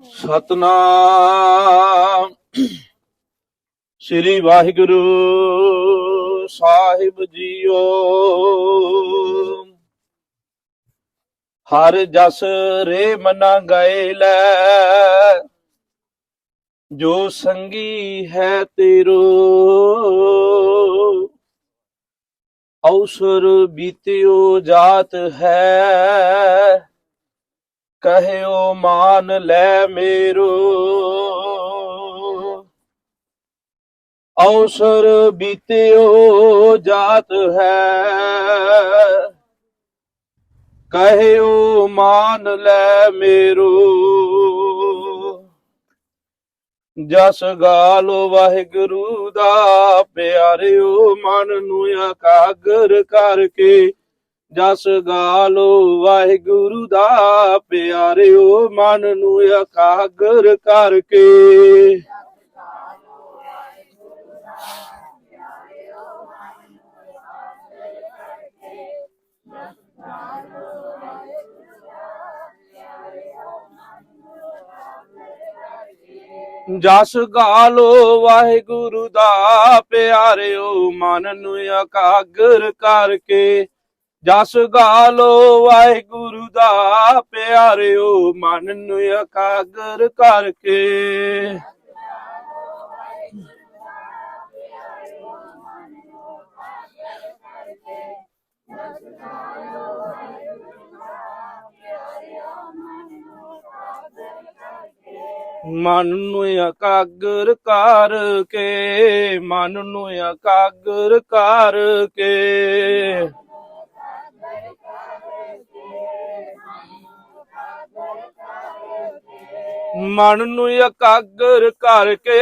ਸਤਨਾਮ। ਸ੍ਰੀ ਵਾਹਿਗੁਰੂ ਸਾਹਿਬ ਜੀਓ। ਹਰ ਜਸ ਰੇ ਮਨਾ ਗਏ ਲੈ। ਜੋ ਸੰਗੀ ਹੈ ਤੇਰੋ ਅਵਸਰ ਬੀਤਿਓ ਜਾਤ ਹੈ। ਕਹਿਓ ਮਾਨ ਲੈ ਮੇਰੋ। ਅਵਸਰ ਬੀਤਿਓ ਜਾਤ ਹੈ। ਕਹਿਓ ਮਾਨ ਲੈ ਮੇਰੋ। ਜਸ ਗਾਲੋ ਵਾਹਿਗੁਰੂ ਦਾ ਪਿਆਰਿਓ ਮਨ ਨੂੰ ਇਕਾਗਰ ਕਰਕੇ ਜਸ ਗਾਲੋ ਵਾਹਿਗੁਰੂ ਦਾ ਪਿਆਰਿਓ, ਮਨ ਨੂੰ ਅਕਾਗਰ ਕਰਕੇ। ਜਸ ਗਾਲੋ ਵਾਹਿਗੁਰੂ ਦਾ ਪਿਆਰਿਓ, ਮਨ ਨੂੰ ਅਕਾਗਰ ਕਰਕੇ। ਜਸ ਗਾਲੋ ਵਾਹਿਗੁਰੂ ਦਾ ਪਿਆਰਿਓ, ਮਨ ਨੂੰ ਇਕਾਗਰ ਕਰਕੇ। ਮਨ ਨੂੰ ਇਕਾਗਰ ਕਰਕੇ, ਮਨ ਨੂੰ ਇਕਾਗਰ ਕਰਕੇ। ਮਨ ਨੂੰ ਇਕਾਗਰ ਕਰਕੇ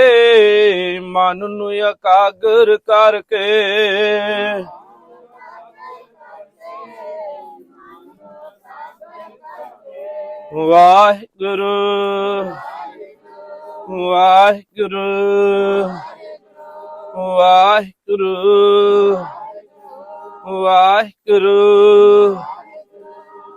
ਮਨ ਨੂੰ ਇਕਾਗਰ ਕਰਕੇ। ਵਾਹਿਗੁਰੂ ਵਾਹਿਗੁਰੂ ਵਾਹਿਗੁਰੂ ਵਾਹਿਗੁਰੂ।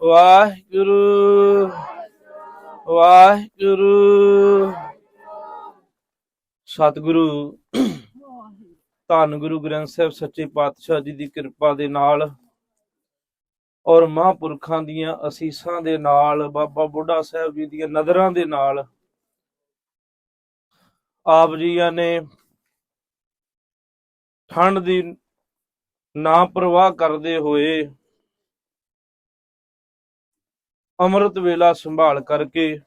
ਵਾਹਿਗੁਰੂ ਵਾਹਿਗੁਰੂ। ਸਤਿਗੁਰੂ, ਧੰਨ ਗੁਰੂ ਗ੍ਰੰਥ ਸਾਹਿਬ, ਸੱਚੇ ਪਾਤਸ਼ਾਹ ਜੀ ਦੀ ਕਿਰਪਾ ਦੇ ਨਾਲ ਔਰ ਮਹਾਂਪੁਰਖਾਂ ਦੀਆਂ ਅਸੀਸਾਂ ਦੇ ਨਾਲ, ਬਾਬਾ ਬੁੱਢਾ ਸਾਹਿਬ ਜੀ ਦੀਆਂ ਨਜ਼ਰਾਂ ਦੇ ਨਾਲ ਆਪ ਜੀਆਂ ਨੇ ਠੰਡ ਦੀ ਨਾ ਪ੍ਰਵਾਹ ਕਰਦੇ ਹੋਏ ਅੰਮ੍ਰਿਤ ਵੇਲਾ ਸੰਭਾਲ ਕਰਕੇ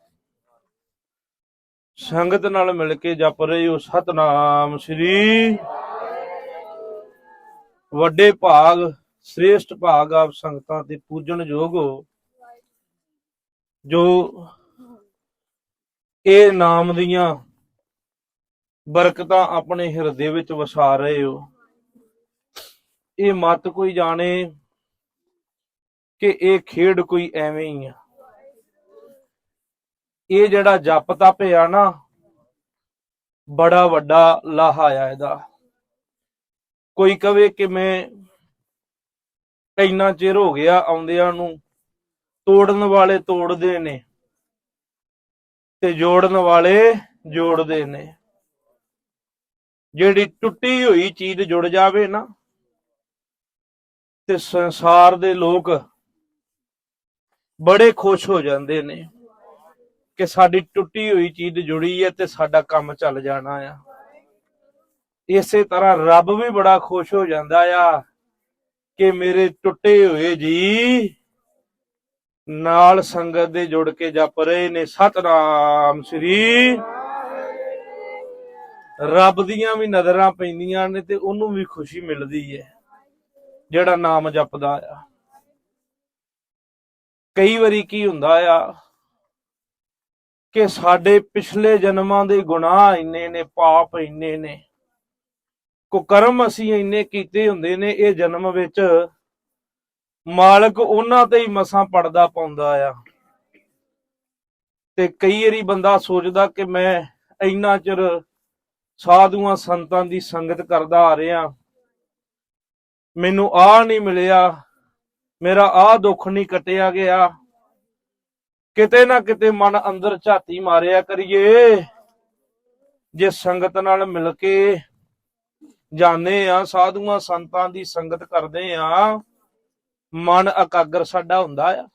ਸੰਗਤ ਨਾਲ ਮਿਲ ਕੇ ਜਪ ਰਹੇ ਹੋ ਸਤਨਾਮ ਸ੍ਰੀ। ਵੱਡੇ ਭਾਗ, ਸ੍ਰੇਸ਼ਟ ਭਾਗ ਆਪ ਸੰਗਤਾਂ ਤੇ ਪੂਜਣ ਯੋਗ ਹੋ। ਜੋ ਇਹ ਨਾਮ ਦੀਆਂ ਬਰਕਤਾਂ ਆਪਣੇ ਹਿਰਦੇ ਵਿੱਚ ਵਸਾ ਰਹੇ ਹੋ। ਇਹ ਮਤ ਕੋਈ ਜਾਣੇ ਕਿ ਇਹ ਖੇਡ ਕੋਈ ਐਵੇਂ ਹੀ ਆ। ਇਹ ਜਿਹੜਾ ਜਪ ਤਪ ਆ ਨਾ, ਬੜਾ ਵੱਡਾ ਲਾਹਾ ਆ ਇਹਦਾ। ਕੋਈ ਕਵੇ ਕਿ ਮੈਂ ਇੰਨਾ ਚਿਰ ਹੋ ਗਿਆ ਆਉਂਦਿਆਂ ਨੂੰ, ਤੋੜਨ ਵਾਲੇ ਤੋੜਦੇ ਨੇ ਤੇ ਜੋੜਨ ਵਾਲੇ ਜੋੜਦੇ ਨੇ। ਜਿਹੜੀ ਟੁੱਟੀ ਹੋਈ ਚੀਜ਼ ਜੁੜ ਜਾਵੇ ਨਾ, ਤੇ ਸੰਸਾਰ ਦੇ ਲੋਕ ਬੜੇ ਖੁਸ਼ ਹੋ ਜਾਂਦੇ ਨੇ। ਕਿ ਸਾਡੀ ਟੁੱਟੀ ਹੋਈ ਚੀਜ਼ ਜੁੜੀ ਹੈ ਤੇ ਸਾਡਾ ਕੰਮ ਚੱਲ ਜਾਣਾ ਆ। ਇਸੇ ਤਰ੍ਹਾਂ ਰੱਬ ਵੀ ਬੜਾ ਖੁਸ਼ ਹੋ ਜਾਂਦਾ ਆ ਕਿ ਮੇਰੇ ਟੁੱਟੇ ਹੋਏ ਜੀ ਨਾਲ ਸੰਗਤ ਦੇ ਜੁੜ ਕੇ ਜਪ ਰਹੇ ਨੇ। ਸਤਨਾਮ ਸ੍ਰੀ ਰੱਬ ਦੀਆਂ ਵੀ ਨਜ਼ਰਾਂ ਪੈਂਦੀਆਂ ਨੇ ਤੇ ਉਹਨੂੰ ਵੀ ਖੁਸ਼ੀ ਮਿਲਦੀ ਹੈ, ਜਿਹੜਾ ਨਾਮ ਜਪਦਾ ਆ। ਕਈ ਵਾਰੀ ਕੀ ਹੁੰਦਾ ਆ ਕਿ ਸਾਡੇ ਪਿਛਲੇ ਜਨਮਾਂ ਦੇ ਗੁਨਾਹ ਇੰਨੇ ਨੇ, ਪਾਪ ਇੰਨੇ ਨੇ। ਕੁਕਰਮ ਅਸੀਂ ਇੰਨੇ ਕੀਤੇ ਹੁੰਦੇ ਨੇ, ਇਹ ਜਨਮ ਵਿੱਚ ਮਾਲਕ ਉਹਨਾਂ ਤੇ ਹੀ ਮਸਾਂ ਪੜਦਾ ਪਾਉਂਦਾ ਆ। ਤੇ ਕਈ ਵਾਰੀ ਬੰਦਾ ਸੋਚਦਾ ਕਿ ਮੈਂ ਇੰਨਾ ਚਿਰ ਸਾਧੂਆਂ ਸੰਤਾਂ ਦੀ ਸੰਗਤ ਕਰਦਾ ਆ ਰਿਹਾ, ਮੈਨੂੰ ਆ ਨਹੀਂ ਮਿਲਿਆ, ਮੇਰਾ ਆ ਦੁੱਖ ਨਹੀਂ ਕਟਿਆ ਗਿਆ। ਕਿਤੇ ਨਾ ਕਿਤੇ ਮਨ ਅੰਦਰ ਝਾਤੀ ਮਾਰਿਆ ਕਰੀਏ। ਜੇ ਸੰਗਤ ਨਾਲ ਮਿਲ ਕੇ ਜਾਣੇ ਆ, ਸਾਧੂਆਂ ਸੰਤਾਂ ਦੀ ਸੰਗਤ ਕਰਦੇ ਆ, ਮਨ ਇਕਾਗਰ ਸਾਡਾ ਹੁੰਦਾ ਆ।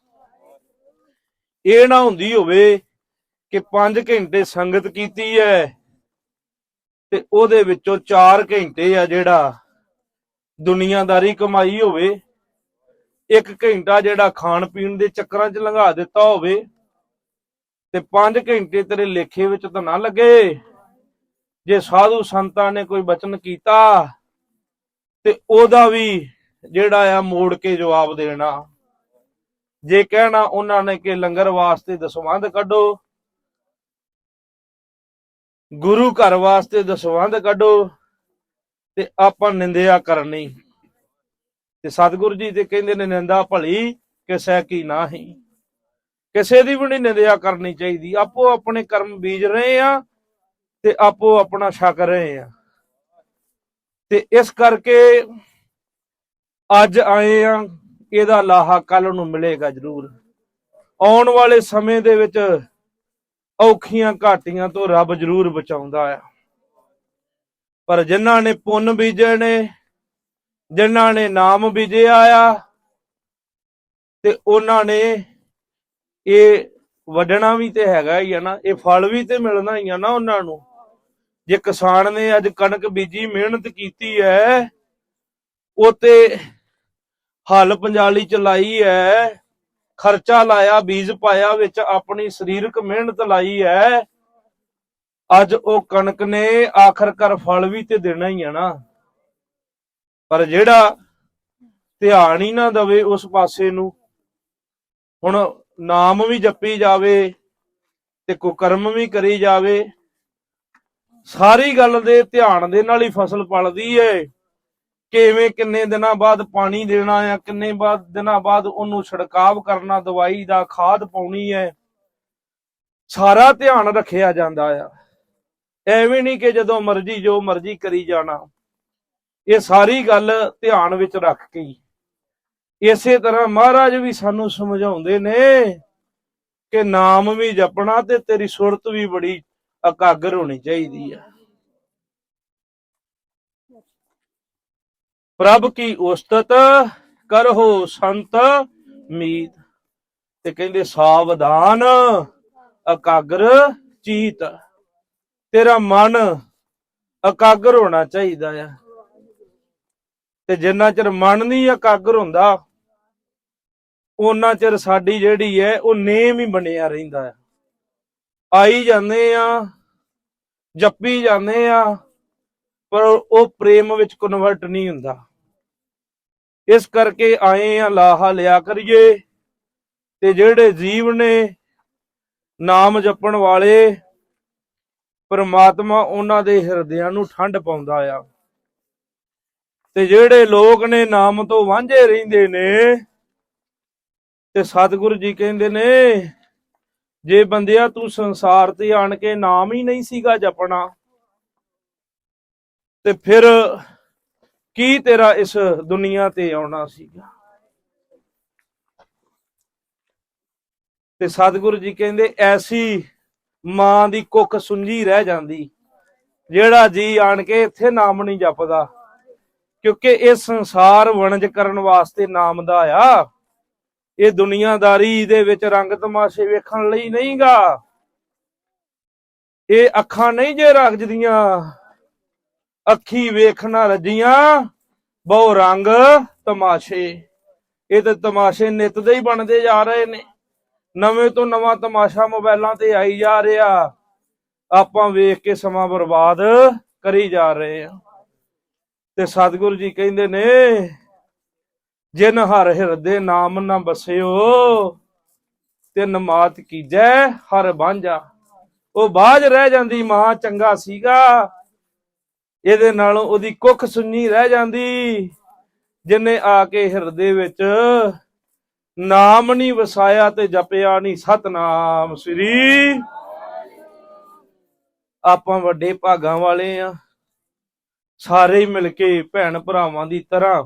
ਇਹ ਨਾ ਹੁੰਦੀ ਹੋਵੇ ਕਿ 5 ਘੰਟੇ ਸੰਗਤ ਕੀਤੀ ਹੈ ਤੇ ਉਹਦੇ ਵਿੱਚੋਂ 4 ਘੰਟੇ ਆ ਜਿਹੜਾ ਦੁਨੀਆਦਾਰੀ ਕਮਾਈ ਹੋਵੇ। ਇੱਕ ਘੰਟਾ ਜਿਹੜਾ ਖਾਣ ਪੀਣ ਦੇ ਚੱਕਰਾਂ 'ਚ ਲੰਘਾ ਦਿੱਤਾ ਹੋਵੇ ਤੇ 5 ਘੰਟੇ ਤੇਰੇ ਲੇਖੇ ਵਿੱਚ ਤਾਂ ਨਾ ਲੱਗੇ। ਜੇ ਸਾਧੂ ਸੰਤਾਂ ਨੇ ਕੋਈ ਬਚਨ ਕੀਤਾ ਤੇ ਉਹਦਾ ਵੀ ਜਿਹੜਾ ਆ ਮੋੜ ਕੇ ਜਵਾਬ ਦੇਣਾ। ਜੇ ਕਹਿਣਾ ਉਹਨਾਂ ਨੇ ਕਿ ਲੰਗਰ ਵਾਸਤੇ ਦਸਵੰਧ ਕੱਢੋ, ਗੁਰੂ ਘਰ ਵਾਸਤੇ ਦਸਵੰਧ ਕੱਢੋ ਤੇ ਆਪਾਂ ਨਿੰਦਿਆ ਕਰਨੀ। ਤੇ ਸਤਿਗੁਰੂ ਜੀ ਤੇ ਕਹਿੰਦੇ ਨੇ, ਨਿੰਦਾ ਭਲੀ ਕਿਸੇ ਕੀ ਨਾਹੀ। ਕਿਸੇ ਦੀ ਵੀ ਨਹੀਂ ਨਿੰਦਿਆ ਕਰਨੀ ਚਾਹੀਦੀ। ਆਪੋ ਆਪਣੇ ਕਰਮ ਬੀਜ ਰਹੇ ਆ ਤੇ ਆਪੋ ਆਪਣਾ ਛਕ ਰਹੇ ਆ। ਤੇ ਇਸ ਕਰਕੇ ਅੱਜ ਆਏ ਆ, ਇਹਦਾ ਲਾਹਾ ਕੱਲ ਨੂੰ ਮਿਲੇਗਾ ਜ਼ਰੂਰ। ਆਉਣ ਵਾਲੇ ਸਮੇਂ ਦੇ ਵਿੱਚ ਔਖੀਆਂ ਘਾਟੀਆਂ ਤੋਂ ਰੱਬ ਜ਼ਰੂਰ ਬਚਾਉਂਦਾ ਆ। ਪਰ ਜਿਨ੍ਹਾਂ ਨੇ ਪੁੰਨ ਬੀਜੇ ਨੇ ਜਿਨ੍ਹਾਂ ਨੇ ਨਾਮ ਬੀਜਿਆ ਆ ਤੇ ਉਹਨਾਂ ਨੇ ਇਹ ਵੱਢਣਾ ਵੀ ਤੇ ਹੈਗਾ ਹੀ ਆ ਨਾ, ਇਹ ਫਲ ਵੀ ਤੇ ਮਿਲਣਾ ਹੀ ਆ ਨਾ ਉਹਨਾਂ ਨੂੰ। ਜੇ ਕਿਸਾਨ ਨੇ ਅੱਜ ਕਣਕ ਬੀਜੀ, ਮਿਹਨਤ ਕੀਤੀ ਹੈ ਉਹ ਤੇ ਹਲ ਪੰਜਾਲੀ ਚ ਲਾਈ ਹੈ ਖਰਚਾ ਲਾਇਆ, ਬੀਜ ਪਾਇਆ, ਵਿੱਚ ਆਪਣੀ ਸਰੀਰਕ ਮਿਹਨਤ ਲਾਈ ਹੈ ਅੱਜ ਉਹ ਕਣਕ ਨੇ ਆਖਰਕਾਰ ਫਲ ਵੀ ਤੇ ਦੇਣਾ ਹੀ ਆ ਨਾ। ਪਰ ਜਿਹੜਾ ਧਿਆਨ ਹੀ ਨਾ ਦਵੇ ਉਸ ਪਾਸੇ ਨੂੰ, ਹੁਣ ਨਾਮ ਵੀ ਜਪੀ ਜਾਵੇ ਤੇ ਕੁਕਰਮ ਵੀ ਕਰੀ ਜਾਵੇ, ਸਾਰੀ ਗੱਲ ਦੇ ਧਿਆਨ ਦੇ ਨਾਲ ਹੀ ਫਸਲ ਪਲਦੀ ਏ। ਕਿਵੇਂ ਕਿੰਨੇ ਦਿਨਾਂ ਬਾਅਦ ਪਾਣੀ ਦੇਣਾ ਆ, ਕਿੰਨੇ ਬਾਅਦ ਦਿਨਾਂ ਬਾਅਦ ਉਹਨੂੰ ਛਿੜਕਾਵ ਕਰਨਾ, ਦਵਾਈ ਦਾ ਖਾਦ ਪਾਉਣੀ ਹੈ ਸਾਰਾ ਧਿਆਨ ਰੱਖਿਆ ਜਾਂਦਾ ਆ। ਐਵੇਂ ਨਹੀਂ ਕਿ ਜਦੋਂ ਮਰਜ਼ੀ ਜੋ ਮਰਜ਼ੀ ਕਰੀ ਜਾਣਾ। ਇਹ ਸਾਰੀ ਗੱਲ ਧਿਆਨ ਵਿੱਚ ਰੱਖ ਕੇ ਇਸੇ ਤਰ੍ਹਾਂ ਮਹਾਰਾਜ ਵੀ ਸਾਨੂੰ ਸਮਝਾਉਂਦੇ ਨੇ ਕਿ ਨਾਮ ਵੀ ਜਪਣਾ ਤੇ ਤੇਰੀ ਸੁਰਤ ਵੀ ਬੜੀ ਇਕਾਗਰ ਹੋਣੀ ਚਾਹੀਦੀ ਆ। ਪ੍ਰਭ ਕੀ ਉਸਤਤ ਕਰੋ ਸੰਤ ਮੀਤ। ਤੇ ਕਹਿੰਦੇ, ਸਾਵਧਾਨ ਇਕਾਗਰ ਚੀਤ। ਤੇਰਾ ਮਨ ਇਕਾਗਰ ਹੋਣਾ ਚਾਹੀਦਾ ਆ। ਤੇ ਜਿੰਨਾ ਚਿਰ ਮਨ ਨਹੀਂ ਇਕਾਗਰ ਹੁੰਦਾ ਉਹਨਾਂ ਚਿਰ ਸਾਡੀ ਜਿਹੜੀ ਹੈ, ਉਹ ਨੇਮ ਹੀ ਬਣਿਆ ਰਹਿੰਦਾ ਆ ਆਈ ਜਾਂਦੇ ਆ, ਜੱਪੀ ਜਾਂਦੇ ਆ, ਪਰ ਉਹ ਪ੍ਰੇਮ ਵਿੱਚ ਕਨਵਰਟ ਨਹੀਂ ਹੁੰਦਾ। ਇਸ ਕਰਕੇ ਆਏ ਆ, ਲਾਹਾ ਲਿਆ ਕਰੀਏ, ਤੇ ਜਿਹੜੇ ਜੀਵ ਨੇ, ਨਾਮ ਜਪਣ ਵਾਲੇ, ਪਰਮਾਤਮਾ ਉਹਨਾਂ ਦੇ ਹਿਰਦਿਆਂ ਨੂੰ ਠੰਡ ਪਾਉਂਦਾ ਆ। ਤੇ ਜਿਹੜੇ ਲੋਕ ਨੇ ਨਾਮ ਤੋਂ ਵਾਂਝੇ ਰਹਿੰਦੇ ਨੇ, ਤੇ ਸਤਿਗੁਰੂ ਜੀ ਕਹਿੰਦੇ ਨੇ, ਜੇ ਬੰਦਿਆ ਤੂੰ ਸੰਸਾਰ ਤੇ ਆਣ ਕੇ ਨਾਮ ਹੀ ਨਹੀਂ ਸੀਗਾ ਜਪਣਾ, ਤੇ ਫਿਰ ਕੀ ਤੇਰਾ ਇਸ ਦੁਨੀਆ ਤੇ ਆਉਣਾ ਸੀਗਾ? ਤੇ ਸਤਿਗੁਰੂ ਜੀ ਕਹਿੰਦੇ, ਐਸੀ ਮਾਂ ਦੀ ਕੁੱਖ ਸੁੰਝੀ ਰਹਿ ਜਾਂਦੀ, ਜਿਹੜਾ ਜੀ ਆਣ ਕੇ ਇੱਥੇ ਨਾਮ ਨਹੀਂ ਜਪਦਾ। ਕਿਉਂਕਿ ਇਹ ਸੰਸਾਰ ਵਣਜ ਕਰਨ ਵਾਸਤੇ ਨਾਮ ਦਾ ਆ। ਇਹ ਦੁਨੀਆਦਾਰੀ ਦੇ ਵਿੱਚ ਰੰਗ ਤਮਾਸ਼ੇ ਵੇਖਣ ਲਈ ਨਹੀਂਗਾ। ਇਹ ਅੱਖਾਂ ਨਹੀਂ ਜੇ ਰੱਖਦੀਆਂ ਅੱਖੀ ਵੇਖਣਾ ਰੱਜੀਆਂ, ਬਹੁ ਰੰਗ ਤਮਾਸ਼ੇ। ਇਹ ਤੇ ਤਮਾਸ਼ੇ ਨਿਤ ਦੇ ਹੀ ਬਣਦੇ ਜਾ ਰਹੇ ਨੇ। ਨਵੇਂ ਤੋਂ ਨਵਾਂ ਤਮਾਸ਼ਾ ਮੋਬਾਈਲਾਂ ਤੇ ਆਈ ਜਾ ਰਿਹਾ। ਆਪਾਂ ਵੇਖ ਕੇ ਸਮਾਂ ਬਰਬਾਦ ਕਰੀ ਜਾ ਰਹੇ ਆ ਤੇ ਸਤਿਗੁਰੂ ਜੀ ਕਹਿੰਦੇ ਨੇ, ਜਿਨ ਹਰ ਹਿਰਦੇ ਨਾਮ ਨਾ ਬਸਿਓ ਤਿੰਨ ਮਾਤ ਕੀਜੈ ਹਰ ਬਾਂਝਾ ਉਹ ਬਾਝ ਰਹਿ ਜਾਂਦੀ ਮਾਂ ਚੰਗਾ ਸੀਗਾ। ਇਹਦੇ ਨਾਲੋਂ ਉਹਦੀ ਕੁੱਖ ਸੁੰਨੀ ਰਹਿ ਜਾਂਦੀ, ਜਿਨੇ ਆ ਕੇ ਹਿਰਦੇ ਵਿੱਚ ਨਾਮ ਨਹੀਂ ਵਸਾਇਆ ਤੇ ਜਪਿਆ ਨਹੀਂ ਸਤਨਾਮ ਸ੍ਰੀ। ਆਪਾਂ ਵੱਡੇ ਭਾਗਾਂ ਵਾਲੇ ਆ। ਸਾਰੇ ਮਿਲ ਕੇ ਭੈਣ ਭਰਾਵਾਂ ਦੀ ਤਰ੍ਹਾਂ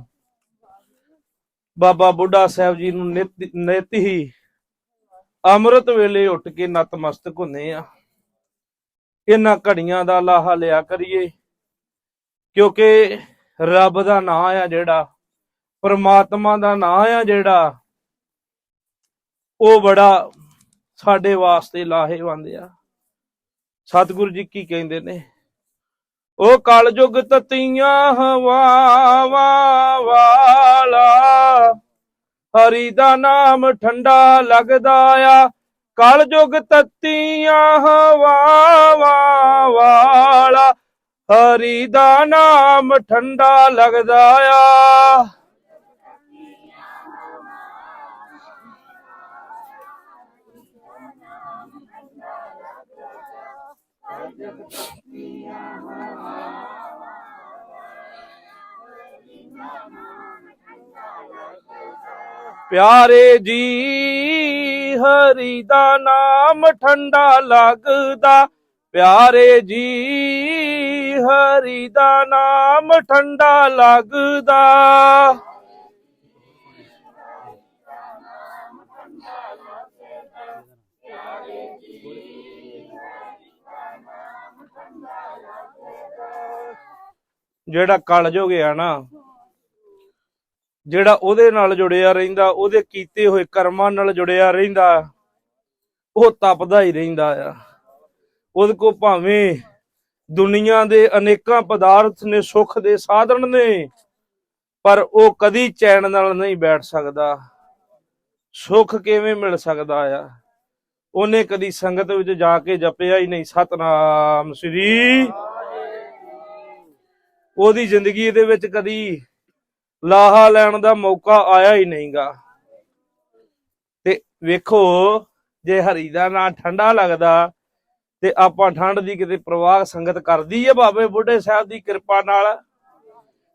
ਬਾਬਾ ਬੁੱਢਾ ਸਾਹਿਬ ਜੀ ਨੂੰ ਨਿਤ ਨਿਤ ਹੀ ਅੰਮ੍ਰਿਤ ਵੇਲੇ ਉੱਠ ਕੇ ਨਤਮਸਤਕ ਹੁੰਨੇ ਆ ਇਹਨਾਂ ਘੜੀਆਂ ਦਾ ਲਾਹਾ ਲਿਆ ਕਰੀਏ, ਕਿਉਂਕਿ ਰੱਬ ਦਾ ਨਾਂ ਆ ਜਿਹੜਾ, ਪਰਮਾਤਮਾ ਦਾ ਨਾਂ ਆ ਜਿਹੜਾ, ਉਹ ਬੜਾ ਸਾਡੇ ਵਾਸਤੇ ਲਾਹੇਵੰਦ ਆ। ਸਤਿਗੁਰੂ ਜੀ ਕੀ ਕਹਿੰਦੇ ਨੇ? ਉਹ ਕਲਯੁਗ ਤਤੀਆਂ ਹਵਾਵਾਂ ਵਾਲਾ ਹਰੀ ਦਾ ਨਾਮ ਠੰਡਾ ਲੱਗਦਾ ਆ। ਕਲਯੁਗ ਤਤੀਆਂ ਹਵਾਵਾਂ ਵਾਲਾ ਹਰੀ ਦਾ ਨਾਮ ਠੰਡਾ ਲੱਗਦਾ ਆ। ਪਿਆਰੇ ਜੀ, ਹਰੀ ਦਾ ਨਾਮ ਠੰਡਾ ਲੱਗਦਾ। ਪਿਆਰੇ ਜੀ, ਹਰੀ ਦਾ ਨਾਮ ਠੰਡਾ ਲੱਗਦਾ। ਜਿਹੜਾ ਕਲਯੁਗ ਆ ਨਾ ਜਿਹੜਾ ਉਹਦੇ ਨਾਲ ਜੁੜਿਆ ਰਹਿੰਦਾ, ਉਹਦੇ ਕੀਤੇ ਹੋਏ ਕਰਮਾਂ ਨਾਲ ਜੁੜਿਆ ਰਹਿੰਦਾ, ਉਹ ਤਪਦਾ ਹੀ ਰਹਿੰਦਾ ਆ। ਉਹਦੇ ਕੋ ਭਾਵੇਂ ਦੁਨੀਆ ਦੇ ਅਨੇਕਾਂ ਪਦਾਰਥ ਨੇ, ਸੁੱਖ ਦੇ ਸਾਧਨ ਨੇ, ਪਰ ਉਹ ਕਦੀ ਚੈਨ ਨਾਲ ਨਹੀਂ ਬੈਠ ਸਕਦਾ। ਸੁੱਖ ਕਿਵੇਂ ਮਿਲ ਸਕਦਾ ਆ? ਉਹਨੇ ਕਦੀ ਸੰਗਤ ਵਿੱਚ ਜਾ ਕੇ ਜਪਿਆ ਹੀ ਨਹੀਂ। ਸਤਨਾਮ ਸ੍ਰੀ। ਉਹਦੀ ਜ਼ਿੰਦਗੀ ਦੇ ਵਿੱਚ ਕਦੀ ਲਾਹਾ ਲੈਣ ਦਾ ਮੌਕਾ ਆਇਆ ਹੀ ਨਹੀਂਗਾ। ਤੇ ਵੇਖੋ, ਜੇ ਹਰੀ ਦਾ ਨਾਂ ਠੰਡਾ ਲੱਗਦਾ, ਤੇ ਆਪਾਂ ਠੰਡ ਦੀ ਕਿਤੇ ਪ੍ਰਵਾਹ ਸੰਗਤ ਕਰਦੀ ਹੈ ਬਾਬੇ ਬੁੱਢੇ ਸਾਹਿਬ ਦੀ ਕਿਰਪਾ ਨਾਲ।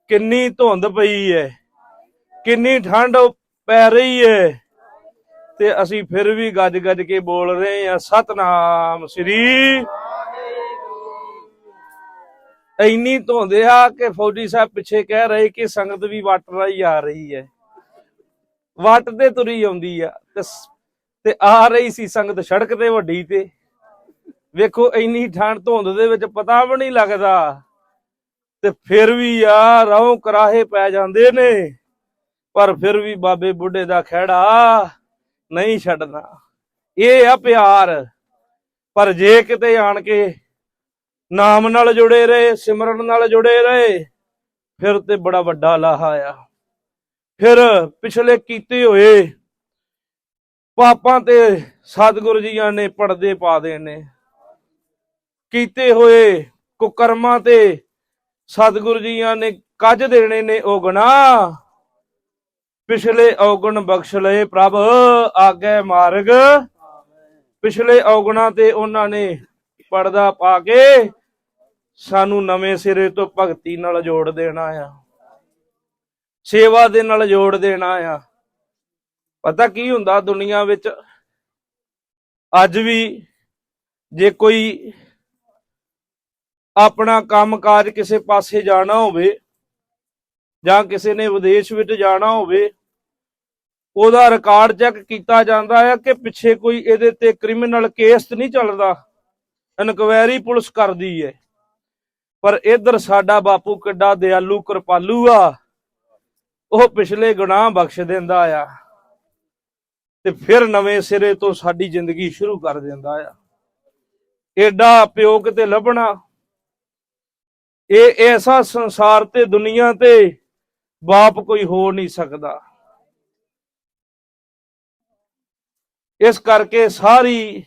ਕਿੰਨੀ ਧੁੰਦ ਪਈ ਹੈ ਕਿੰਨੀ ਠੰਡ ਪੈ ਰਹੀ ਹੈ ਤੇ ਅਸੀਂ ਫਿਰ ਵੀ ਗੱਜ ਗੱਜ ਕੇ ਬੋਲ ਰਹੇ ਆ, ਸਤਨਾਮ ਸ੍ਰੀ ਇੰਨੀ ਧੁੰਦ ਆ ਕਿ ਫੌਜੀ ਸਾਹਿਬ ਪਿੱਛੇ ਕਹਿ ਰਹੇ ਕਿ ਸੰਗਤ ਵੀ ਵੱਟ ਰਹੀ ਆ ਰਹੀ ਹੈ। ਵੱਟ ਤੇ ਤੁਰੀ ਆਉਂਦੀ ਆ ਤੇ ਤੇ ਆ ਰਹੀ ਸੀ ਸੰਗਤ ਸੜਕ ਤੇ ਵੱਡੀ ਤੇ। ਵੇਖੋ ਇੰਨੀ ਠੰਡ ਧੁੰਦ ਦੇ ਵਿੱਚ ਪਤਾ ਵੀ ਨਹੀਂ ਲੱਗਦਾ। ਤੇ ਫਿਰ ਵੀ ਆ ਰੌਂ ਕਰਾਹੇ ਪੈ ਜਾਂਦੇ ਨੇ। ਪਰ ਫਿਰ ਵੀ ਬਾਬੇ ਬੁੱਢੇ ਦਾ ਖਹਿੜਾ ਨਹੀਂ ਛੱਡਣਾ। ਇਹ ਆ ਪਿਆਰ। ਪਰ ਜੇ ਕਿਤੇ ਆਣ ਕੇ ਨਾਮ ਨਾਲ ਜੁੜੇ ਰਹੇ, ਸਿਮਰਨ ਨਾਲ ਜੁੜੇ ਰਹੇ, ਫਿਰ ਤੇ ਬੜਾ ਵੱਡਾ ਲਾਹਾ ਆ ਫਿਰ ਪਿਛਲੇ ਕੀਤੇ ਹੋਏ ਪਾਪਾਂ ਤੇ ਸਤਿਗੁਰੂ ਜੀਆਂ ਨੇ ਪਰਦੇ ਪਾ ਦੇ ਨੇ ਕੀਤੇ ਹੋਏ ਕੁਕਰਮਾਂ ਤੇ ਸਤਿਗੁਰੂ ਜੀਆਂ ਨੇ ਕੱਜ ਦੇਣੇ ਨੇ ਉਹ ਗੁਨਾਹ ਪਿਛਲੇ ਔਗਣ ਬਖਸ਼ ਲਏ ਪ੍ਰਭ, ਆਗੇ ਮਾਰਗ। ਪਿਛਲੇ ਔਗਣਾ ਤੇ ਉਹਨਾਂ ਨੇ ਪਰਦਾ ਪਾ ਕੇ ਸਾਨੂੰ ਨਵੇਂ ਸਿਰੇ ਤੋਂ ਭਗਤੀ ਨਾਲ ਜੋੜ ਦੇਣਾ ਆ। ਸੇਵਾ ਦੇ ਨਾਲ ਜੋੜ ਦੇਣਾ ਆ। ਪਤਾ ਕੀ ਹੁੰਦਾ ਦੁਨੀਆ ਵਿੱਚ? ਅੱਜ ਵੀ ਜੇ ਕੋਈ ਆਪਣਾ ਕੰਮਕਾਜ ਕਿਸੇ ਪਾਸੇ ਜਾਣਾ ਹੋਵੇ ਜਾਂ ਕਿਸੇ ਨੇ ਵਿਦੇਸ਼ ਵਿੱਚ ਜਾਣਾ ਹੋਵੇ, ਉਹਦਾ ਰਿਕਾਰਡ ਚੈੱਕ ਕੀਤਾ ਜਾਂਦਾ ਹੈ ਕਿ ਪਿੱਛੇ ਕੋਈ ਇਹਦੇ ਤੇ ਕ੍ਰਿਮੀਨਲ ਕੇਸ ਨਹੀਂ ਚੱਲਦਾ। ਇਨਕੁਆਇਰੀ ਪੁਲਿਸ ਕਰਦੀ ਹੈ ਪਰ ਇਧਰ ਸਾਡਾ ਬਾਪੂ ਕਿੱਡਾ ਦਿਆਲੂ ਕਿਰਪਾਲੂ ਆ। ਉਹ ਪਿਛਲੇ ਗੁਨਾਹ ਬਖਸ਼ ਦਿੰਦਾ ਆ ਤੇ ਫਿਰ ਨਵੇਂ ਸਿਰੇ ਤੋਂ ਸਾਡੀ ਜ਼ਿੰਦਗੀ ਸ਼ੁਰੂ ਕਰ ਦਿੰਦਾ ਆ। ਏਡਾ ਪਿਓ ਕਿਤੇ ਲੱਭਣਾ? ਇਹ ਐਸਾ ਸੰਸਾਰ ਤੇ ਦੁਨੀਆ ਤੇ ਬਾਪ ਕੋਈ ਹੋ ਨਹੀਂ ਸਕਦਾ। ਇਸ ਕਰਕੇ ਸਾਰੀ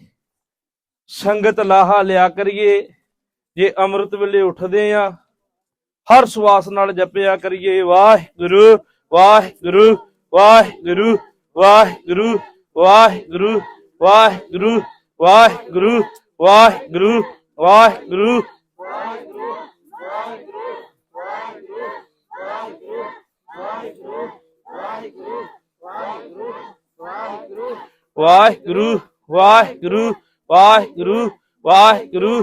ਸੰਗਤ ਲਾਹਾ ਲਿਆ ਕਰੀਏ। ਜੇ ਅੰਮ੍ਰਿਤ ਵੇਲੇ ਉੱਠਦੇ ਆ ਹਰ ਸਵਾਸ ਨਾਲ ਜਪਿਆ ਕਰੀਏ ਵਾਹਿਗੁਰੂ ਵਾਹਿਗੁਰੂ ਵਾਹਿਗੁਰੂ ਵਾਹਿਗੁਰੂ ਵਾਹਿਗੁਰੂ ਵਾਹਿਗੁਰੂ ਵਾਹਿਗੁਰੂ ਵਾਹਿਗੁਰੂ ਵਾਹਿਗੁਰੂ ਵਾਹਿਗੁਰੂ ਵਾਹਿਗੁਰੂ ਵਾਹਿਗੁਰੂ ਵਾਹਿਗੁਰੂ ਵਾਹਿਗੁਰੂ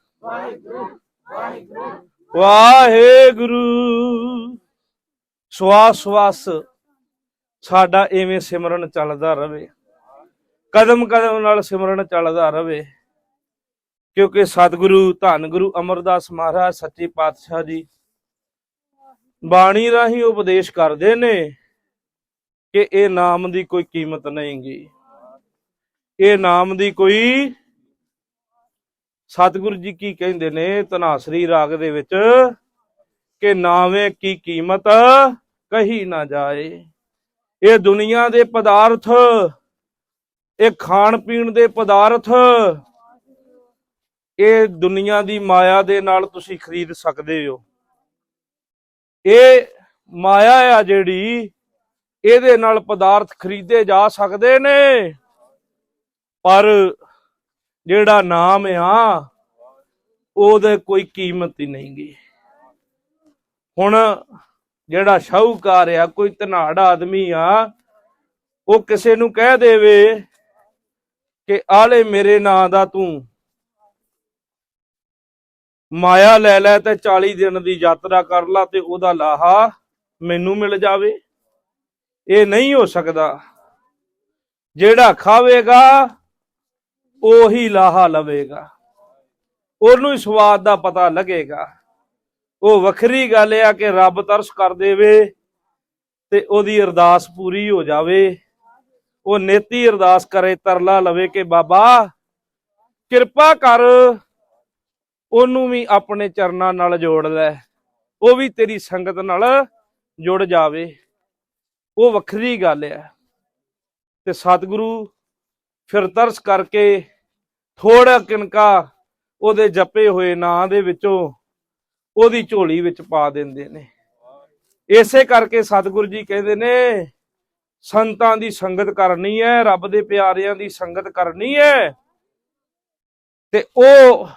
ਸਵਾਸ ਸਵਾਸ ਸਾਡਾ ਐਵੇਂ ਸਿਮਰਨ ਚੱਲਦਾ ਰਵੇ। ਕਦਮ ਕਦਮ ਨਾਲ ਸਿਮਰਨ ਚੱਲਦਾ ਰਵੇ। ਕਿਉਂਕਿ ਸਤਿਗੁਰੂ ਧੰਨ ਗੁਰੂ ਅਮਰਦਾਸ ਮਹਾਰਾਜ, ਸੱਚੇ ਪਾਤਸ਼ਾਹ ਜੀ ਬਾਣੀ ਰਾਹੀਂ ਉਪਦੇਸ਼ ਕਰਦੇ ਨੇ ਕਿ ਇਹ ਨਾਮ ਦੀ ਕੋਈ ਕੀਮਤ ਨਹੀਂਗੀ। ਇਹ ਨਾਮ ਦੀ ਕੋਈ ਸਤਿਗੁਰੂ ਜੀ ਕੀ ਕਹਿੰਦੇ ਨੇ ਤਨਾਸਰੀ ਰਾਗ ਦੇ ਵਿੱਚ ਕਿ ਨਾਵੇਂ ਕੀ ਕੀਮਤ ਕਹੀ ਨਾ ਜਾਏ। ਇਹ ਦੁਨੀਆ ਦੇ ਪਦਾਰਥ, ਇਹ ਖਾਣ ਪੀਣ ਦੇ ਪਦਾਰਥ, ਇਹ ਦੁਨੀਆ ਦੀ ਮਾਇਆ ਦੇ ਨਾਲ ਤੁਸੀਂ ਖਰੀਦ ਸਕਦੇ ਹੋ। ਇਹ ਮਾਇਆ ਆ ਜਿਹੜੀ, ਇਹਦੇ ਨਾਲ ਪਦਾਰਥ ਖਰੀਦੇ ਜਾ ਸਕਦੇ ਨੇ। ਪਰ ਜਿਹੜਾ ਨਾਮ ਆ, ਉਹਦੇ ਕੋਈ ਕੀਮਤ ਹੀ ਨਹੀਂ ਨਹੀਂਗੀ ਹੁਣ ਜਿਹੜਾ ਸ਼ਾਹੂਕਾਰ ਆ, ਕੋਈ ਧਨਾੜ ਆਦਮੀ ਆ, ਉਹ ਕਿਸੇ ਨੂੰ ਕਹਿ ਦੇਵੇ ਕਿ ਆਲੇ ਮੇਰੇ ਨਾਂ ਦਾ ਤੂੰ ਮਾਇਆ ਲੈ ਲੈ ਤੇ 40 ਦਿਨ ਦੀ ਯਾਤਰਾ ਕਰ ਲਾ ਤੇ ਉਹਦਾ ਲਾਹਾ ਮੈਨੂੰ ਮਿਲ ਜਾਵੇ। ਇਹ ਨਹੀਂ ਹੋ ਸਕਦਾ। ਜਿਹੜਾ ਖਾਵੇਗਾ ਉਹੀ ਲਾਹਾ ਲਵੇਗਾ। ਉਹਨੂੰ ਹੀ ਸਵਾਦ ਦਾ ਪਤਾ ਲੱਗੇਗਾ। ਉਹ ਵੱਖਰੀ ਗੱਲ ਆ ਕਿ ਰੱਬ ਤਰਸ ਕਰ ਦੇਵੇ ਤੇ ਉਹਦੀ ਅਰਦਾਸ ਪੂਰੀ ਹੋ ਜਾਵੇ। ਉਹ ਨੇਤੀ ਅਰਦਾਸ ਕਰੇ, ਤਰਲਾ ਲਵੇ ਕਿ ਬਾਬਾ ਕਿਰਪਾ ਕਰ, ਉਹਨੂੰ ਵੀ ਆਪਣੇ ਚਰਨਾਂ ਨਾਲ ਜੋੜ ਲੈ। ਉਹ ਵੀ ਤੇਰੀ ਸੰਗਤ ਨਾਲ ਜੁੜ ਜਾਵੇ। ਉਹ ਵੱਖਰੀ ਗੱਲ ਆ। ਤੇ ਸਤਿਗੁਰੂ ਫਿਰ ਤਰਸ ਕਰਕੇ ਥੋੜਾ ਕਿਨਕਾ ਉਹਦੇ ਜਪੇ ਹੋਏ ਨਾਂ ਦੇ ਵਿੱਚੋਂ ਉਹਦੀ ਝੋਲੀ ਵਿੱਚ ਪਾ ਦਿੰਦੇ ਨੇ। ਇਸੇ ਕਰਕੇ ਸਤਿਗੁਰੂ ਜੀ ਕਹਿੰਦੇ ਨੇ, ਸੰਤਾਂ ਦੀ ਸੰਗਤ ਕਰਨੀ ਹੈ, ਰੱਬ ਦੇ ਪਿਆਰਿਆਂ ਦੀ ਸੰਗਤ ਕਰਨੀ ਹੈ। ਤੇ ਉਹ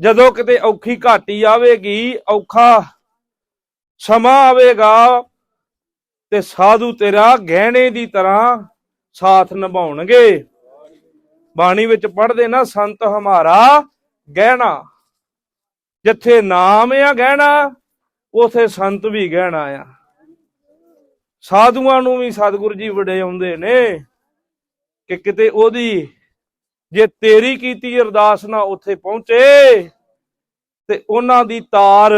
ਜਦੋਂ ਕਿਤੇ ਔਖੀ ਘਾਟੀ ਆਵੇਗੀ, ਔਖਾ ਸਮਾਂ ਆਵੇਗਾ, ਤੇ ਸਾਧੂ ਤੇਰਾ ਗਹਿਣੇ ਦੀ ਤਰ੍ਹਾਂ ਸਾਥ ਨਿਭਾਉਣਗੇ। ਬਾਣੀ ਵਿੱਚ ਪੜ੍ਹਦੇ ਨਾ, ਸੰਤ ਹਮਾਰਾ ਗਹਿਣਾ। ਜਿੱਥੇ ਨਾਮ ਆ ਗਹਿਣਾ, ਉਥੇ ਸੰਤ ਵੀ ਗਹਿਣਾ ਆ। ਸਾਧੂਆਂ ਨੂੰ ਵੀ ਸਤਿਗੁਰੂ ਜੀ ਵਡਿਆਉਂਦੇ ਨੇ ਕਿ ਕਿਤੇ ਉਹਦੀ ਜੇ ਤੇਰੀ ਕੀਤੀ ਅਰਦਾਸ ਨਾ ਉੱਥੇ ਪਹੁੰਚੇ, ਤੇ ਉਹਨਾਂ ਦੀ ਤਾਰ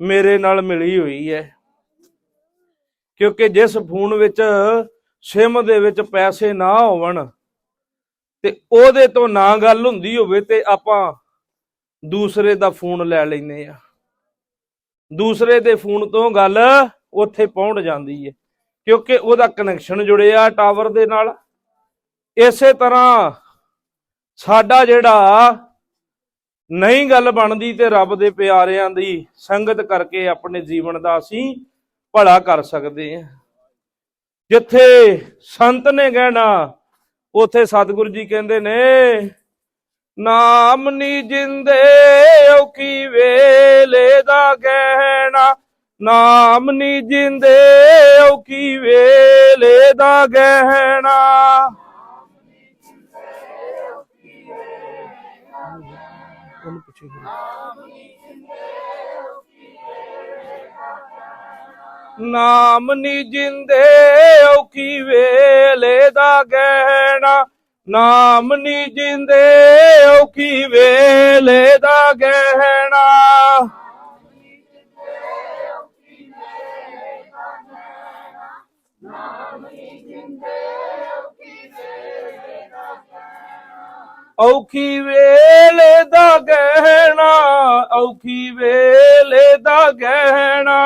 ਮੇਰੇ ਨਾਲ ਮਿਲੀ ਹੋਈ ਹੈ। ਕਿਉਂਕਿ ਜਿਸ ਫੋਨ ਵਿੱਚ ਸਿਮ ਦੇ ਵਿੱਚ ਪੈਸੇ ਨਾ ਹੋਵਣ ਤੇ ਉਹਦੇ ਤੋਂ ਨਾ ਗੱਲ ਹੁੰਦੀ ਹੋਵੇ ਤੇ ਆਪਾਂ ਦੂਸਰੇ ਦਾ ਫੋਨ ਲੈ ਲੈਨੇ ਆ। ਦੂਸਰੇ ਦੇ ਫੋਨ ਤੋਂ ਗੱਲ ਉੱਥੇ ਪਹੁੰਚ ਜਾਂਦੀ ਹੈ ਕਿਉਂਕਿ ਉਹਦਾ ਕਨੈਕਸ਼ਨ ਜੁੜਿਆ ਟਾਵਰ ਦੇ ਨਾਲ। ਇਸੇ ਤਰ੍ਹਾਂ ਸਾਡਾ ਜਿਹੜਾ ਨਹੀਂ ਗੱਲ ਬਣਦੀ ਤੇ ਰੱਬ ਦੇ ਪਿਆਰਿਆਂ ਦੀ ਸੰਗਤ ਕਰਕੇ ਆਪਣੇ ਜੀਵਨ ਦਾ ਅਸੀਂ ਭਲਾ ਕਰ ਸਕਦੇ ਹਾਂ ਜਿੱਥੇ ਸੰਤ ਨੇ ਕਹਿਣਾ, ਉਥੇ ਸਤਿਗੁਰੂ ਜੀ ਕਹਿੰਦੇ ਨੇ, ਨਾਮ ਨੀ ਜਿੰਦੇ ਔਕੀ ਵੇਲੇ ਦਾ ਕਹਿਣਾ ਨਾਮ ਨੀ ਜਿੰਦੇ ਉਹ ਕੀ ਵੇਲੇ ਦਾ ਗਹਿਣਾ? ਉਹਨੂੰ ਪੁੱਛੇ ਨਾਮ ਨਾਮ ਨੀ ਜਿੰਦੇ ਔਕੀ ਵੇਲੇ ਦਾ ਗਹਿਣਾ। ਨਾਮ ਨੀ ਜਿੰਦੇ ਔਖੀ ਵੇਲੇ ਦਾ ਗਹਿਣਾ। ਔਖੀ ਵੇਲੇ ਦਾ ਗਹਿਣਾ, ਔਖੀ ਵੇਲੇ ਦਾ ਗਹਿਣਾ।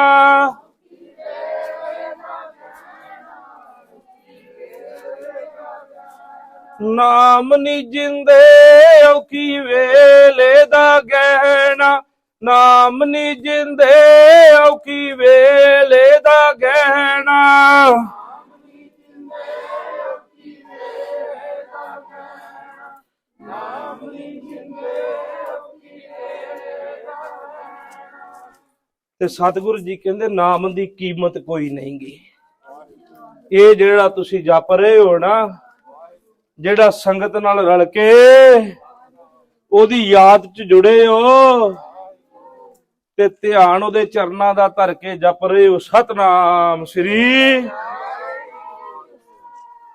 ਨਾਮ ਨੀ ਜਿੰਦੇ ਔਖੀ ਵੇਲੇ ਦਾ ਗਹਿਣਾ? ਨਾਮ ਨੀ ਜਿੰਦੇ ਔਖੀ ਵੇਲੇ ਦਾ ਗਹਿਣਾ? ਤੇ ਸਤਿਗੁਰੂ ਜੀ ਕਹਿੰਦੇ, ਨਾਮ ਦੀ ਕੀਮਤ ਕੋਈ ਨਹੀਂਗੀ। ਇਹ ਜਿਹੜਾ ਤੁਸੀਂ ਜਪ ਰਹੇ ਹੋ ਨਾ ਜਿਹੜਾ ਸੰਗਤ ਨਾਲ ਰਲ ਕੇ ਉਹਦੀ ਯਾਦ ਚ ਜੁੜੇ ਹੋ ਤੇ ਧਿਆਨ ਉਹਦੇ ਚਰਨਾਂ ਦਾ ਧਰ ਕੇ ਜਪ ਰਹੇ ਹੋ। ਸਤਨਾਮ ਸ੍ਰੀ।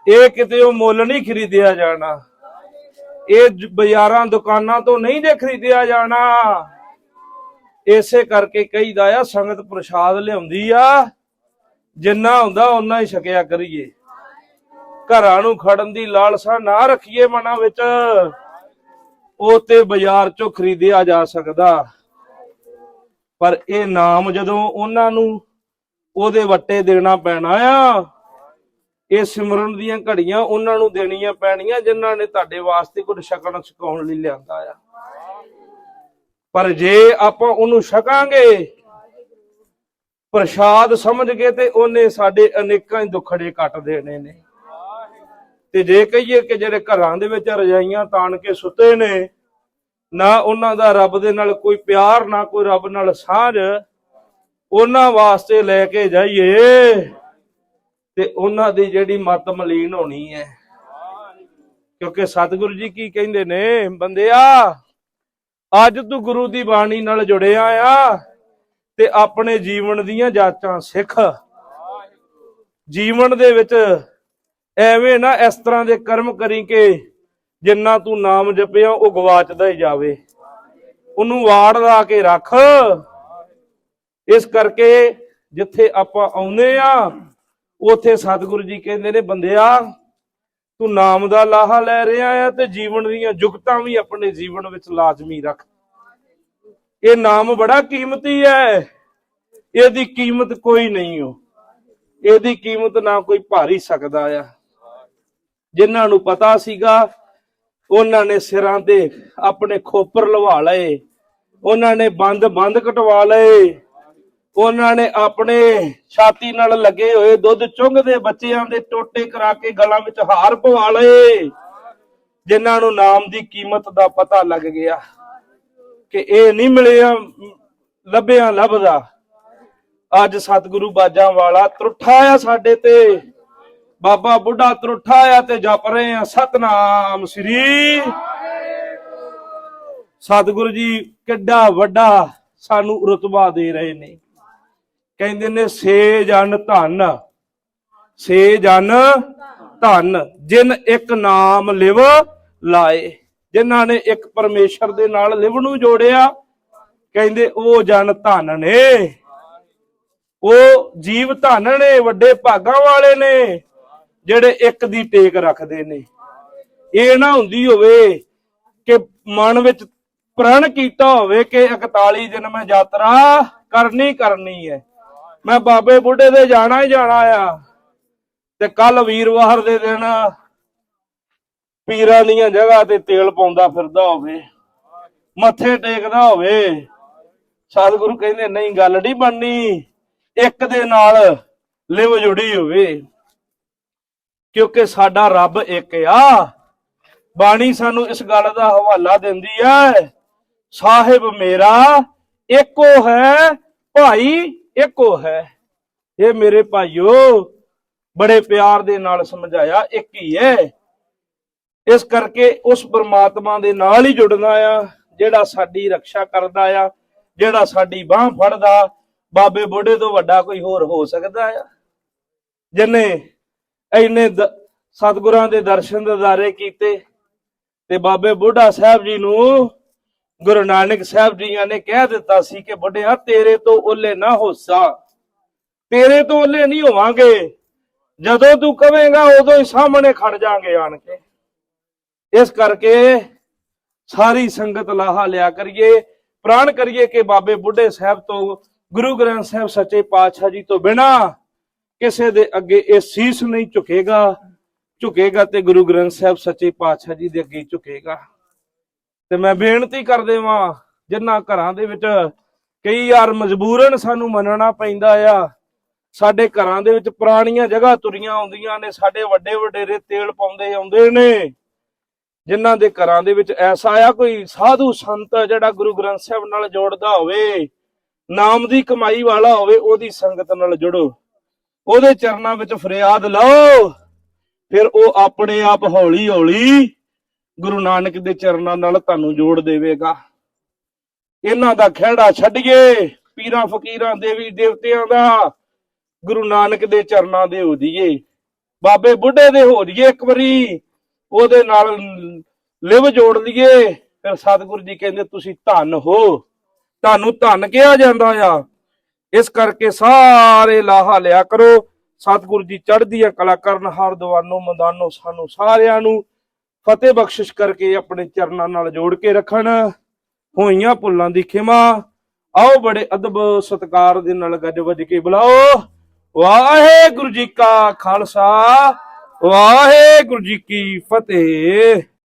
ਇਹ ਕਿਤੇ ਉਹ ਮੁੱਲ ਨਹੀਂ ਖਰੀਦਿਆ ਜਾਣਾ। ਇਹ ਬਾਜ਼ਾਰਾਂ, ਦੁਕਾਨਾਂ ਤੋਂ ਨਹੀਂ ਜੇ ਖਰੀਦਿਆ ਜਾਣਾ। ਇਸੇ ਕਰਕੇ ਕਹੀਦਾ ਆ, ਸੰਗਤ ਪ੍ਰਸ਼ਾਦ ਲਿਆਉਂਦੀ ਆ। ਜਿੰਨਾ ਹੁੰਦਾ, ਓਨਾ ਹੀ ਛਕਿਆ ਕਰੀਏ। ਘਰਾਂ ਨੂੰ ਖੜਨ ਦੀ ਲਾਲਸਾ ਨਾ ਰੱਖੀਏ ਮਨਾਂ ਵਿੱਚ, ਉਹ ਤੇ ਬਾਜ਼ਾਰ ਚੋਂ ਖਰੀਦਿਆ ਜਾ ਸਕਦਾ। ਪਰ ਇਹ ਨਾਮ ਜਦੋਂ ਉਹਨਾਂ ਨੂੰ ਉਹਦੇ ਵੱਟੇ ਦੇਣਾ ਪੈਣਾ ਆ, ਇਹ ਸਿਮਰਨ ਦੀਆਂ ਘੜੀਆਂ ਉਹਨਾਂ ਨੂੰ ਦੇਣੀਆਂ ਪੈਣੀਆਂ, ਜਿਨ੍ਹਾਂ ਨੇ ਤੁਹਾਡੇ ਵਾਸਤੇ ਕੁਝ ਛਕਣ ਛਕਾਉਣ ਲਈ ਲਿਆਂਦਾ ਆ। ਪਰ ਜੇ ਆਪਾਂ ਉਹਨੂੰ ਛਕਾਂਗੇ, ਪ੍ਰਸ਼ਾਦ ਸਮਝ ਕੇ ਤੇ ਉਹਨੇ ਸਾਡੇ ਅਨੇਕਾਂ ਹੀ ਦੁੱਖੜੇ ਕੱਟ ਦੇਣੇ ਨੇ। ਤੇ ਜੇ ਕਹੀਏ ਕਿ ਜਿਹੜੇ ਘਰਾਂ ਦੇ ਵਿੱਚ ਰਜਾਈਆਂ ਤਾਣ ਕੇ ਸੁੱਤੇ ਨੇ, ਨਾ ਉਹਨਾਂ ਦਾ ਰੱਬ ਦੇ ਨਾਲ ਕੋਈ ਪਿਆਰ, ਨਾ ਕੋਈ ਰੱਬ ਨਾਲ ਸਾਂਝ, ਉਹਨਾਂ ਵਾਸਤੇ ਲੈ ਕੇ ਜਾਈਏ। ਤੇ ਉਹਨਾਂ ਦੀ ਜਿਹੜੀ ਮਤ ਮਲੀਨ ਹੋਣੀ ਹੈ। ਕਿਉਂਕਿ ਸਤਿਗੁਰੂ ਜੀ ਕੀ ਕਹਿੰਦੇ ਨੇ, ਬੰਦਿਆ, ਅੱਜ ਤੂੰ ਗੁਰੂ ਦੀ ਬਾਣੀ ਨਾਲ ਜੁੜਿਆ ਆ ਤੇ ਆਪਣੇ ਜੀਵਨ ਦੀਆਂ ਜਾਚਾਂ ਸਿੱਖ। ਜੀਵਨ ਦੇ ਵਿੱਚ ਐਵੇਂ ਨਾ ਇਸ ਤਰ੍ਹਾਂ ਦੇ ਕਰਮ ਕਰੀ ਕਿ ਜਿੰਨਾ ਤੂੰ ਨਾਮ ਜਪਿਆ ਉਹ ਗਵਾਚਦਾ ਹੀ ਜਾਵੇ। ਉਹਨੂੰ ਵਾੜ ਲਾ ਕੇ ਰੱਖ। ਇਸ ਕਰਕੇ ਜਿੱਥੇ ਆਪਾਂ ਆਉਂਦੇ ਆ, ਉਥੇ ਸਤਿਗੁਰੂ ਜੀ ਕਹਿੰਦੇ ਨੇ, ਬੰਦਿਆ, ਤੂੰ ਨਾਮ ਦਾ ਲਾਹਾ ਲੈ ਰਿਹਾ ਆ ਤੇ ਜੀਵਨ ਦੀਆਂ ਜੁਗਤਾਂ ਵੀ ਆਪਣੇ ਜੀਵਨ ਵਿੱਚ ਲਾਜ਼ਮੀ ਰੱਖ। ਇਹ ਨਾਮ ਬੜਾ ਕੀਮਤੀ ਹੈ ਇਹਦੀ ਕੀਮਤ ਕੋਈ ਨਹੀਂ ਹੋ ਇਹਦੀ ਕੀਮਤ ਨਾ ਕੋਈ ਭਾਰੀ ਸਕਦਾ ਆ। ਜਿਨ੍ਹਾਂ ਨੂੰ ਪਤਾ ਸੀਗਾ, ਉਹਨਾਂ ਨੇ ਸਿਰਾਂ ਤੇ ਆਪਣੇ ਖੋਪਰ ਲਵਾ ਲਏ, ਉਹਨਾਂ ਨੇ ਬੰਦ ਬੰਦ ਕਟਵਾ ਲਏ, ਉਹਨਾਂ ਨੇ ਆਪਣੇ ਛਾਤੀ ਨਾਲ ਲੱਗੇ ਹੋਏ ਦੁੱਧ ਚੁੰਗਦੇ ਬੱਚਿਆਂ ਦੇ ਟੋਟੇ ਕਰਾ ਕੇ ਗਲਾਂ ਵਿੱਚ ਹਾਰ ਪਵਾ ਲਏ, ਜਿਨ੍ਹਾਂ ਨੂੰ ਨਾਮ ਦੀ ਕੀਮਤ ਦਾ ਪਤਾ ਲੱਗ ਗਿਆ ਕਿ ਇਹ ਨਹੀਂ ਮਿਲਿਆ, ਲੱਭਿਆ, ਲੱਭਦਾ। ਅੱਜ ਸਤਿਗੁਰੂ ਬਾਜਾਂ ਵਾਲਾ ਤਰੁੱਠਾ ਆ ਸਾਡੇ ਤੇ। ਬਾਬਾ ਬੁੱਢਾ ਤਰੁੱਠਾ ਆ ਤੇ ਜਪ ਰਹੇ ਆ। ਸਤਨਾਮ ਸ੍ਰੀ ਸਤਿਗੁਰੂ ਜੀ, ਕਿੱਡਾ ਵੱਡਾ ਸਾਨੂੰ ਰਤਬਾ ਦੇ ਰਹੇ ਨੇ। ਕਹਿੰਦੇ ਨੇ, ਸੇ ਜਨ ਧਨ, ਸੇ ਜਨ ਧਨ, ਜਿਨ ਇੱਕ ਨਾਮ ਲਿਵ ਲਾਏ। ਜਿਨ੍ਹਾਂ ਨੇ ਇੱਕ ਪਰਮੇਸ਼ਰ ਦੇ ਨਾਲ ਲਿਵ ਨੂੰ ਜੋੜਿਆ, ਕਹਿੰਦੇ ਉਹ ਜਨ ਧਨ ਨੇ। ਉਹ ਜੀਵ ਧਨ ਨੇ, ਵੱਡੇ ਭਾਗਾਂ ਵਾਲੇ ਨੇ। ਜਿਹੜੇ ਇੱਕ ਦੀ ਟੇਕ ਰੱਖਦੇ ਨੇ। ਇਹ ਨਾ ਹੁੰਦੀ ਹੋਵੇ ਕਿ ਮਨ ਵਿੱਚ ਪ੍ਰਣ ਕੀਤਾ ਹੋਵੇ ਕਿ 41 ਦਿਨ ਮੈਂ ਯਾਤਰਾ ਕਰਨੀ ਕਰਨੀ ਹੈ। ਮੈਂ ਬਾਬੇ ਬੁੱਢੇ ਦੇ ਜਾਣਾ ਹੀ ਜਾਣਾ ਆ ਤੇ ਕੱਲ ਵੀਰਵਾਰ ਦੇ ਦਿਨ ਪੀਰਾਂ ਦੀਆਂ ਜਗ੍ਹਾ ਤੇ ਤੇਲ ਪਾਉਂਦਾ ਫਿਰਦਾ ਹੋਵੇ, ਮੱਥੇ ਟੇਕਦਾ ਹੋਵੇ, ਸਤਿਗੁਰੂ ਕਹਿੰਦੇ, ਨਹੀਂ, ਗੱਲ ਨਹੀਂ ਬਣਨੀ। ਇੱਕ ਦੇ ਨਾਲ ਲਿਵ ਜੁੜੀ ਹੋਵੇ। ਕਿਉਂਕਿ ਸਾਡਾ ਰੱਬ ਇੱਕ ਆ। ਬਾਣੀ ਸਾਨੂੰ ਇਸ ਗੱਲ ਦਾ ਹਵਾਲਾ ਦਿੰਦੀ ਹੈ ਸਾਹਿਬ ਮੇਰਾ, ਇੱਕੋ ਹੈ, ਭਾਈ ਇੱਕੋ ਹੈ। ਇਹ ਮੇਰੇ ਭਾਈਓ, ਬੜੇ ਪਿਆਰ ਦੇ ਨਾਲ ਸਮਝਾਇਆ, ਇੱਕ ਹੀ ਹੈ ਇਸ ਕਰਕੇ ਉਸ ਪਰਮਾਤਮਾ ਦੇ ਨਾਲ ਹੀ ਜੁੜਨਾ ਆ, ਜਿਹੜਾ ਸਾਡੀ ਰੱਖਿਆ ਕਰਦਾ ਆ, ਜਿਹੜਾ ਸਾਡੀ ਬਾਹ ਫੜਦਾ, ਬਾਬੇ ਬੁੱਢੇ ਤੋਂ ਵੱਡਾ ਕੋਈ ਹੋਰ ਹੋ ਸਕਦਾ ਆ। ਜਿਨੇ ਇੰਨੇ ਸਤਿਗੁਰਾਂ ਦੇ ਦਰਸ਼ਨ ਦਿਦਾਰੇ ਕੀਤੇ ਤੇ ਬਾਬੇ ਬੁੱਢਾ ਸਾਹਿਬ ਜੀ ਨੂੰ ਗੁਰੂ ਨਾਨਕ ਸਾਹਿਬ ਜੀਆਂ ਨੇ ਕਹਿ ਦਿੱਤਾ ਸੀ ਕਿ ਬੁੱਢਿਆ, ਤੇਰੇ ਤੋਂ ਓਲੇ ਨਾ ਹੋਸਾ ਤੇਰੇ ਤੋਂ ਓਲੇ ਨਹੀਂ ਹੋਵਾਂਗੇ। ਜਦੋਂ ਤੂੰ ਕਵੇਂਗਾ, ਉਦੋਂ ਹੀ ਸਾਹਮਣੇ ਖੜ ਜਾਾਂਗੇ ਆਣ ਕੇ। ਇਸ ਕਰਕੇ ਸਾਰੀ ਸੰਗਤ ਲਾਹਾ ਲਿਆ ਕਰੀਏ, ਪ੍ਰਾਣ ਕਰੀਏ ਕਿ ਬਾਬੇ ਬੁੱਢੇ ਸਾਹਿਬ ਤੋਂ, ਗੁਰੂ ਗ੍ਰੰਥ ਸਾਹਿਬ ਸੱਚੇ ਪਾਤਸ਼ਾਹ ਜੀ ਤੋਂ ਬਿਨਾ ਕਿਸੇ ਦੇ ਅੱਗੇ ਇਹ ਸੀਸ ਨਹੀਂ ਝੁਕੇਗਾ ਝੁਕੇਗਾ ਤੇ ਗੁਰੂ ਗ੍ਰੰਥ ਸਾਹਿਬ ਸੱਚੇ ਪਾਤਸ਼ਾਹ ਜੀ ਦੇ ਅੱਗੇ ਝੁਕੇਗਾ। ਤੇ ਮੈਂ ਬੇਨਤੀ ਕਰ ਦੇਵਾਂ ਜਿਨ੍ਹਾਂ ਘਰਾਂ ਦੇ ਵਿੱਚ ਕਈ ਯਾਰ ਮਜਬੂਰਨ ਸਾਨੂੰ ਮੰਨਣਾ ਪੈਂਦਾ ਆ, ਸਾਡੇ ਘਰਾਂ ਦੇ ਵਿੱਚ ਪੁਰਾਣੀਆਂ ਜਗ੍ਹਾ ਤੁਰੀਆਂ ਆਉਂਦੀਆਂ ਨੇ, ਸਾਡੇ ਵੱਡੇ ਵਡੇਰੇ ਤੇਲ ਪਾਉਂਦੇ ਆਉਂਦੇ ਨੇ ਜਿਨ੍ਹਾਂ ਦੇ ਘਰਾਂ ਦੇ ਵਿੱਚ ਐਸਾ ਆ ਕੋਈ ਸਾਧੂ ਸੰਤ ਜਿਹੜਾ ਗੁਰੂ ਗ੍ਰੰਥ ਸਾਹਿਬ ਨਾਲ ਜੋੜਦਾ ਹੋਵੇ, ਨਾਮ ਦੀ ਕਮਾਈ ਵਾਲਾ ਹੋਵੇ, ਉਹਦੀ ਸੰਗਤ ਨਾਲ ਜੁੜੋ। ਉਹਦੇ ਚਰਨਾਂ ਵਿੱਚ ਫਰਿਆਦ ਲਾਓ। ਫਿਰ ਉਹ ਆਪਣੇ ਆਪ ਹੌਲੀ ਹੌਲੀ ਗੁਰੂ ਨਾਨਕ ਦੇ ਚਰਨਾਂ ਨਾਲ ਤੁਹਾਨੂੰ ਜੋੜ ਦੇਵੇਗਾ। ਇਹਨਾਂ ਦਾ ਖਿਹੜਾ ਛੱਡੀਏ, ਪੀਰਾਂ ਫਕੀਰਾਂ, ਦੇਵੀ ਦੇਵਤਿਆਂ ਦਾ। ਗੁਰੂ ਨਾਨਕ ਦੇ ਚਰਨਾਂ ਦੇ ਹੋ ਜੀਏ ਬਾਬੇ ਬੁੱਢੇ ਦੇ ਹੋ ਜੀਏ ਇੱਕ ਵਾਰੀ। ਉਹਦੇ ਨਾਲ ਲਿਵ ਜੋੜ ਲਈਏ। ਫਿਰ ਸਤਿਗੁਰੂ ਜੀ ਕਹਿੰਦੇ, ਤੁਸੀਂ ਧਨ ਹੋ। ਤੁਹਾਨੂੰ ਧੰਨ ਕਿਹਾ ਜਾਂਦਾ ਆ। ਇਸ ਕਰਕੇ ਸਾਰੇ ਲਾਹਾ ਲਿਆ ਕਰੋ। ਸਤਿਗੁਰੂ ਜੀ ਚੜ੍ਹਦੀਆਂ ਕਲਾ ਕਰਨ, ਹਰ ਦਵਾਨੋ, ਮੰਦਾਨੋ, ਸਾਨੂੰ ਸਾਰਿਆਂ ਨੂੰ ਫਤਿਹ ਬਖਸ਼ਿਸ਼ ਕਰਕੇ ਆਪਣੇ ਚਰਨਾਂ ਨਾਲ ਜੋੜ ਕੇ ਰੱਖਣ। ਹੋਈਆਂ ਭੁੱਲਾਂ ਦੀ ਖਿਮਾ। ਆਓ ਬੜੇ ਅਦਬ ਸਤਕਾਰ ਦੇ ਨਾਲ ਗੱਜ ਵੱਜ ਕੇ ਬੁਲਾਓ। ਵਾਹਿਗੁਰੂ ਜੀ ਕਾ ਖਾਲਸਾ, ਵਾਹਿਗੁਰੂ ਜੀ ਕੀ ਫਤਿਹ।